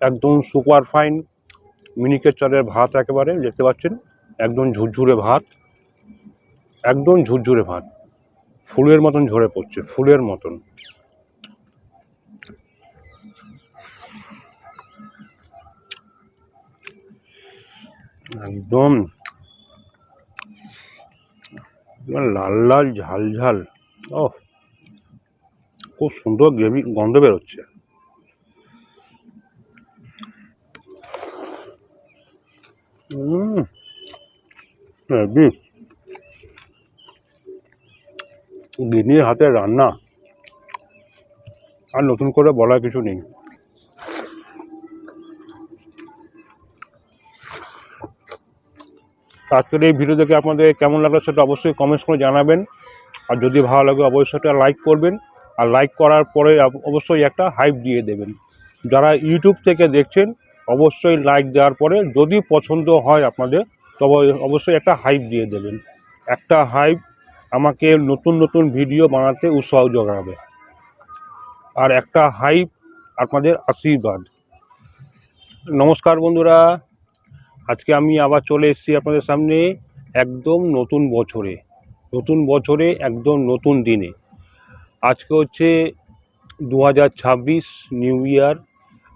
একদম super fine Miniket চালের ভাত একেবারে, দেখতে পাচ্ছেন? একদম ঝুরঝুরে ভাত। একদম ঝুরঝুরে ভাত। ফুলের মতন ঝরে পড়ছে, ফুলের মতন। একদম। লাল লাল, ঝাল ঝাল। ও খুব সুন্দর গ্রেভি, গন্ধ বেরোচ্ছে। হেভি গিনির হাতে রান্না। আর নতুন করে বলার কিছু নেই। আজকের এই ভিডিও দেখে আপনাদের কেমন লাগল সেটা অবশ্যই কমেন্টস করে জানাবেন। আর যদি ভালো লাগে অবশ্যই একটা লাইক করবেন। আর লাইক করার পরে অবশ্যই একটা হাইপ দিয়ে দেবেন। যারা ইউটিউব থেকে দেখছেন অবশ্যই লাইক দেওয়ার পরে যদি পছন্দ হয় আপনাদের, তবে অবশ্যই একটা হাইপ দিয়ে দেবেন। একটা হাইপ আমাকে নতুন নতুন ভিডিও বানাতে উৎসাহ যোগাবে। আর একটা হাইপ আপনাদের আশীর্বাদ। নমস্কার বন্ধুরা, আজকে আমি আবার চলে এসেছি আপনাদের সামনে একদম নতুন বছরে নতুন বছরে, একদম নতুন দিনে। আজকে হচ্ছে দু হাজার ছাব্বিশ নিউ ইয়ার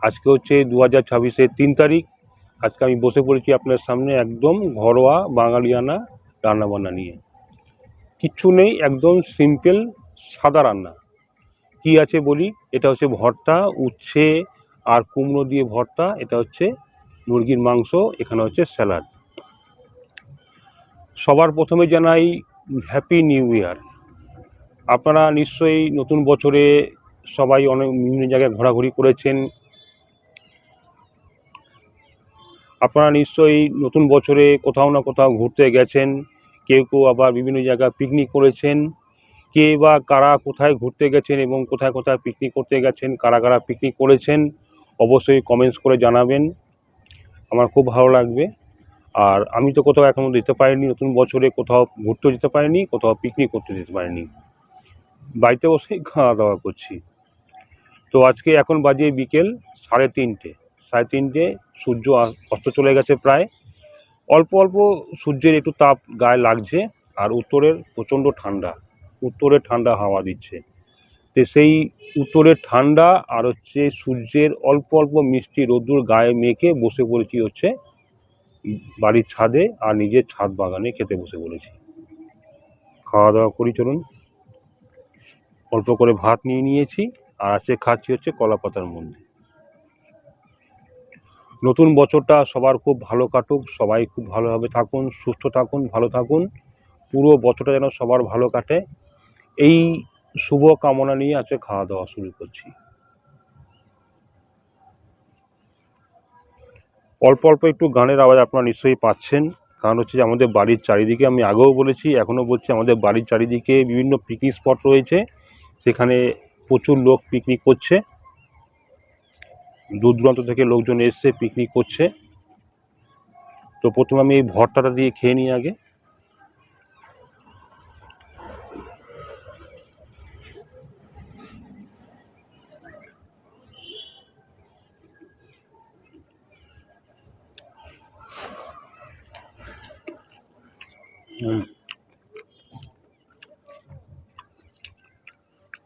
আজকে হচ্ছে দু হাজার ছাব্বিশের তিন তারিখ। আজকে আমি বসে পড়েছি আপনার সামনে একদম ঘরোয়া বাঙালিয়ানা রান্নাবান্না নিয়ে। কিচ্ছু নেই, একদম সিম্পল সাদা রান্না। কি আছে বলি? এটা হচ্ছে ভর্তা, উচ্ছে আর কুমড়ো দিয়ে ভর্তা, এটা হচ্ছে মুরগির মাংস, এখানে হচ্ছে স্যালাড। সবার প্রথমে জানাই হ্যাপি নিউ ইয়ার আপনারা নিশ্চয়ই নতুন বছরে সবাই অনেক বিভিন্ন জায়গায় ঘোরাঘুরি করেছেন আপনারা নিশ্চয়ই নতুন বছরে কোথাও না কোথাও ঘুরতে গেছেন, কেউ কেউ আবার বিভিন্ন জায়গায় পিকনিক করেছেন, কে বা কারা কোথায় ঘুরতে গেছেন এবং কোথায় কোথায় পিকনিক করতে গেছেন, কারা কারা পিকনিক করেছেন, অবশ্যই কমেন্টস করে জানাবেন। আমার খুব ভালো লাগবে। আর আমি তো কোথাও এখনও যেতে পারিনি, নতুন বছরে কোথাও ঘুরতেও যেতে পারিনি, কোথাও পিকনিক করতে যেতে পারিনি। বাড়িতে বসেই খাওয়া দাওয়া করছি। তো আজকে এখন বাজে বিকেল সাড়ে তিনটে। সাড়ে তিনটে, সূর্য অস্ত চলে গেছে প্রায়। অল্প অল্প সূর্যের একটু তাপ গায়ে লাগছে, আর উত্তরের প্রচণ্ড ঠান্ডা উত্তরে ঠান্ডা হাওয়া দিচ্ছে। তো সেই উত্তরের ঠান্ডা আর হচ্ছে সূর্যের অল্প অল্প মিষ্টি রোদ্দুর গায়ে মেখে বসে পড়েছি হচ্ছে বাড়ির ছাদে আর নিজের ছাদ বাগানে খেতে বসে পড়েছি। খাওয়া দাওয়া করি, চলুন। অল্প করে ভাত নিয়ে নিয়েছি, আর আজকে খাচ্ছি হচ্ছে কলা পাতার মধ্যে। নতুন বছরটা সবার খুব ভালো কাটুক, সবাই খুব ভালোভাবে থাকুন, সুস্থ থাকুন, ভালো থাকুন। পুরো বছরটা যেন সবার ভালো কাটে। এই শুভ কামনা নিয়ে আজকে খাওয়া দাওয়া শুরু করছি। অল্প অল্প একটু গানের আওয়াজ আপনারা নিশ্চয়ই পাচ্ছেন। কারণ হচ্ছে যে আমাদের বাড়ির চারিদিকে আমি আগেও বলেছি, এখনও বলছি আমাদের বাড়ির চারিদিকে বিভিন্ন পিকনিক স্পট রয়েছে। সেখানে প্রচুর লোক পিকনিক করছে। দূর দূরান্ত থেকে লোকজন এসছে পিকনিক করছে। তো প্রথমে আমি এই ভর্তাটা দিয়ে খেয়ে নিই আগে।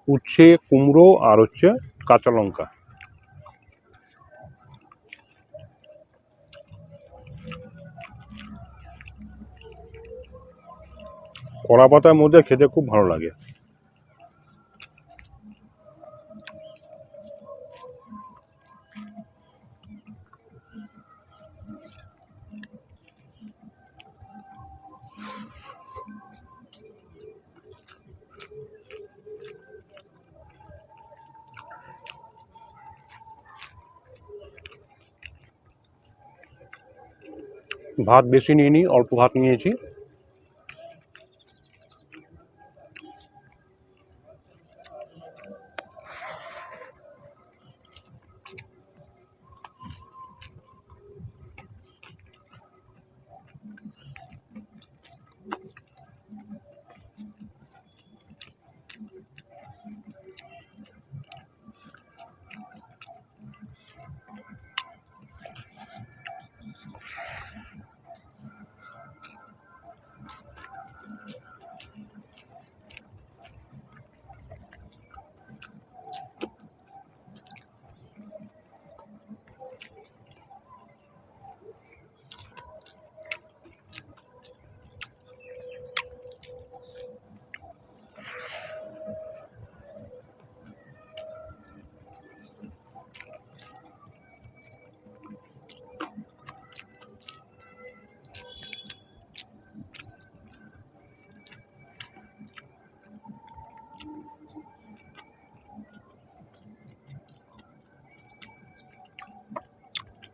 উচ্ছে, কুমড়ো আর হচ্ছে কাঁচা লঙ্কা। কলা পাতার মধ্যে খেতে খুব ভালো লাগে। ভাত বেশি নিইনি অল্প ভাত নিয়েছি।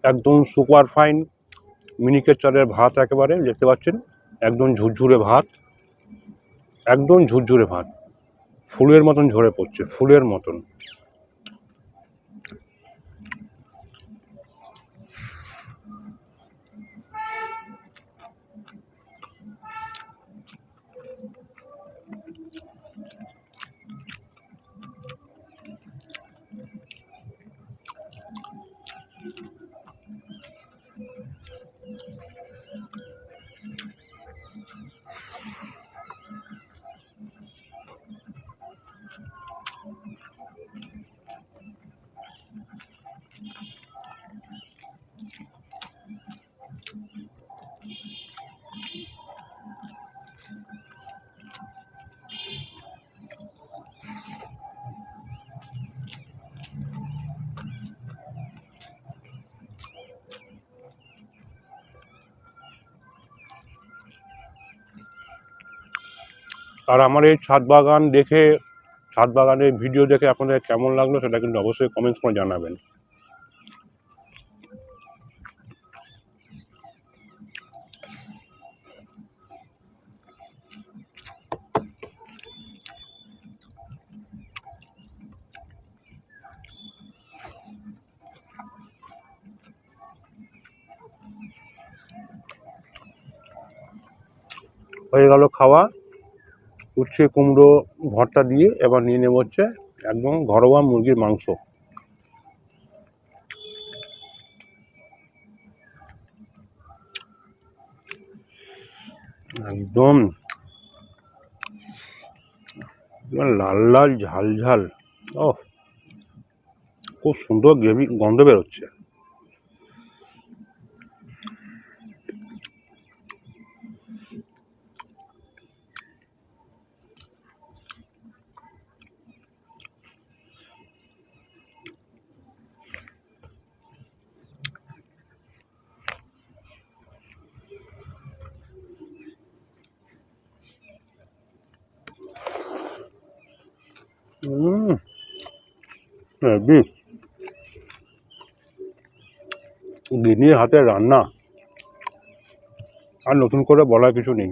একদম সুপার ফাইন মিনিকের চালের ভাত একেবারে, দেখতে পাচ্ছেন? একদম ঝুরঝুরে ভাত। একদম ঝুরঝুরে ভাত। ফুলের মতন ঝরে পড়ছে, ফুলের মতন। আর আমার এই ছাদ বাগান দেখে, ছাদ বাগানের ভিডিও দেখে আপনাদের কেমন লাগল সেটা কিন্তু অবশ্যই কমেন্টস করে জানাবেন। হয়ে গেল খাওয়া। উচ্ছে, কুমড়ো ভর্তা দিয়ে এবার নিয়ে নেব হচ্ছে একদম ঘরোয়া মুরগির মাংস। একদম লাল লাল ঝাল ঝাল ও খুব সুন্দর গ্রেভি গন্ধ বেরোচ্ছে। গিনির হাতে রান্না। আর নতুন করে বলার কিছু নেই।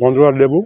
গন্ধরাজ লেবু।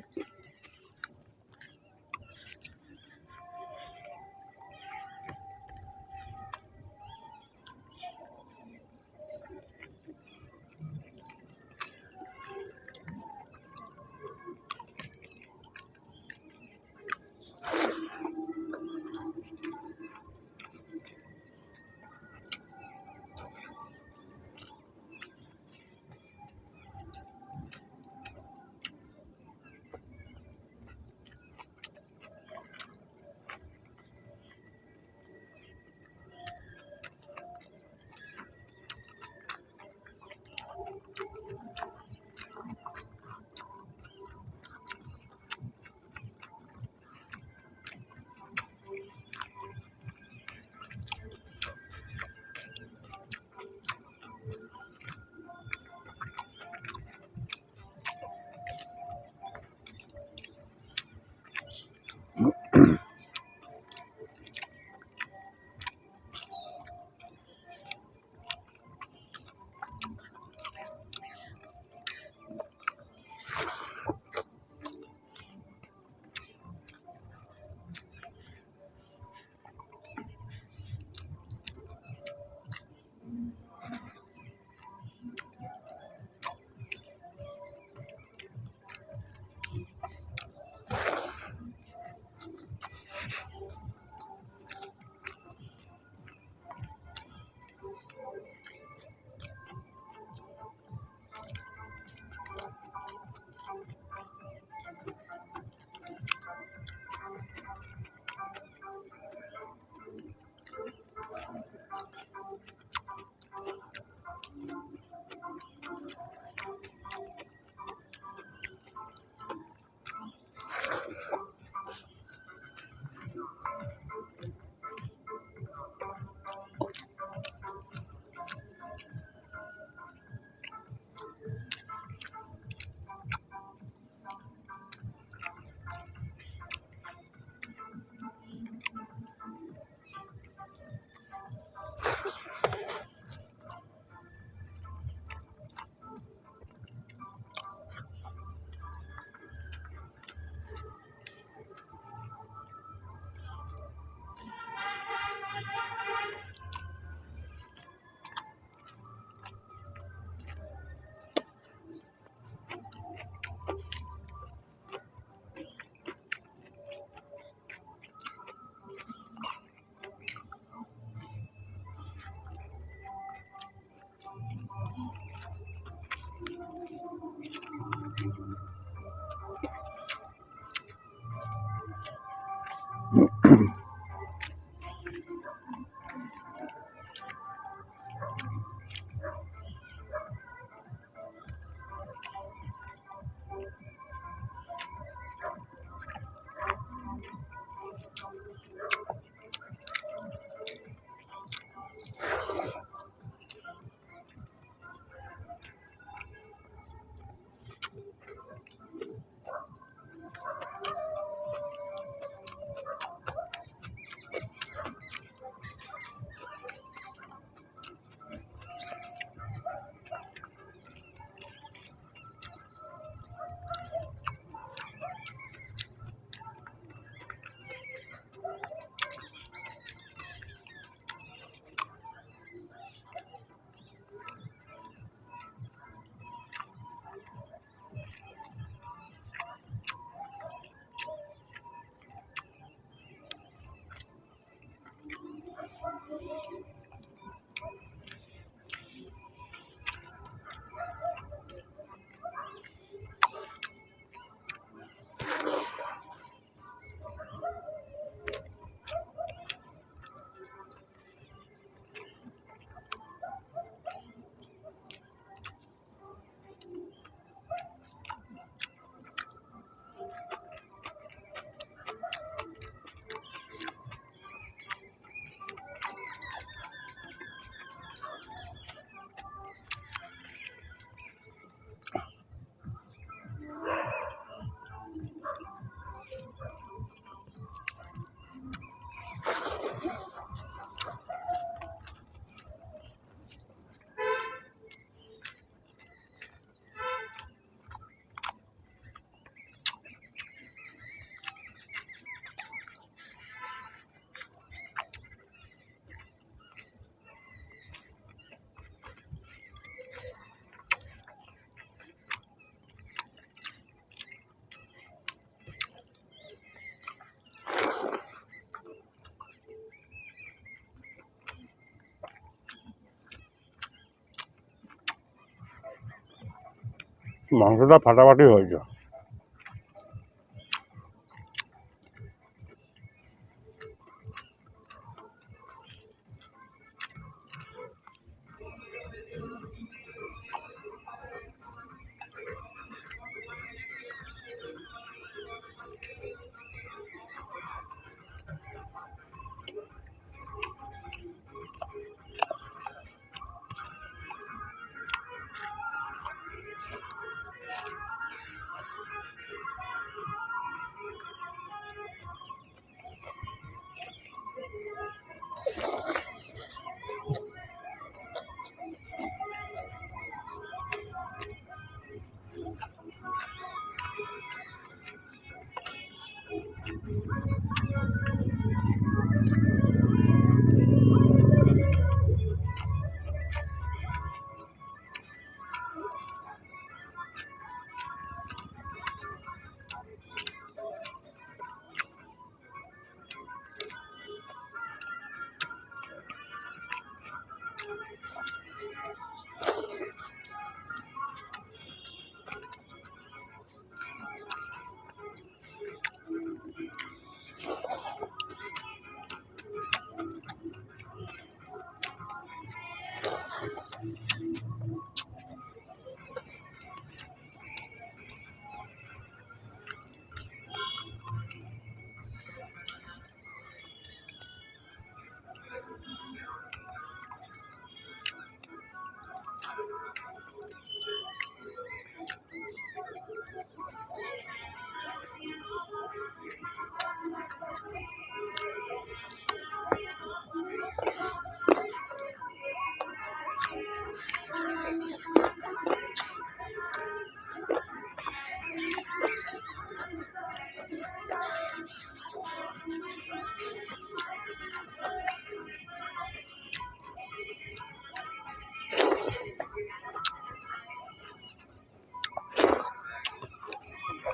মাংসটা ফাটাফাটি হয়েছে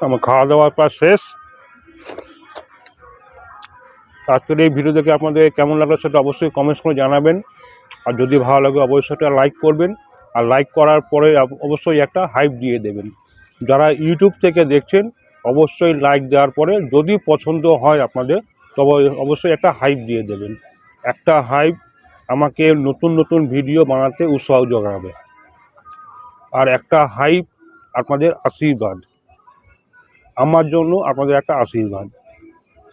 আমার খাওয়া দাওয়া প্রায় শেষ। আজকের এই ভিডিও দেখে আপনাদের কেমন লাগল সেটা অবশ্যই কমেন্টস করে জানাবেন। আর যদি ভালো লাগে অবশ্যই একটা লাইক করবেন। আর লাইক করার পরে অবশ্যই একটা হাইপ দিয়ে দেবেন। যারা ইউটিউব থেকে দেখছেন, অবশ্যই লাইক দেওয়ার পরে যদি পছন্দ হয় আপনাদের, তবে অবশ্যই একটা হাইপ দিয়ে দেবেন। একটা হাইপ আমাকে নতুন নতুন ভিডিও বানাতে উৎসাহ যোগাবে। আর একটা হাইপ আপনাদের আশীর্বাদ। আমার জন্য আপনাদের একটা আশীর্বাদ।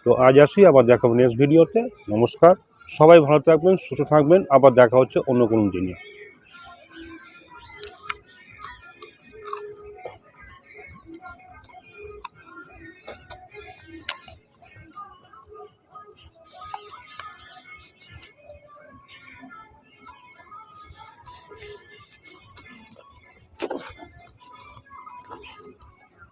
তো আজ আসি, আবার দেখাবো নেক্সট ভিডিওতে নমস্কার, সবাই ভালো থাকবেন, সুস্থ থাকবেন, আবার দেখা হচ্ছে অন্য কোনো দিনে।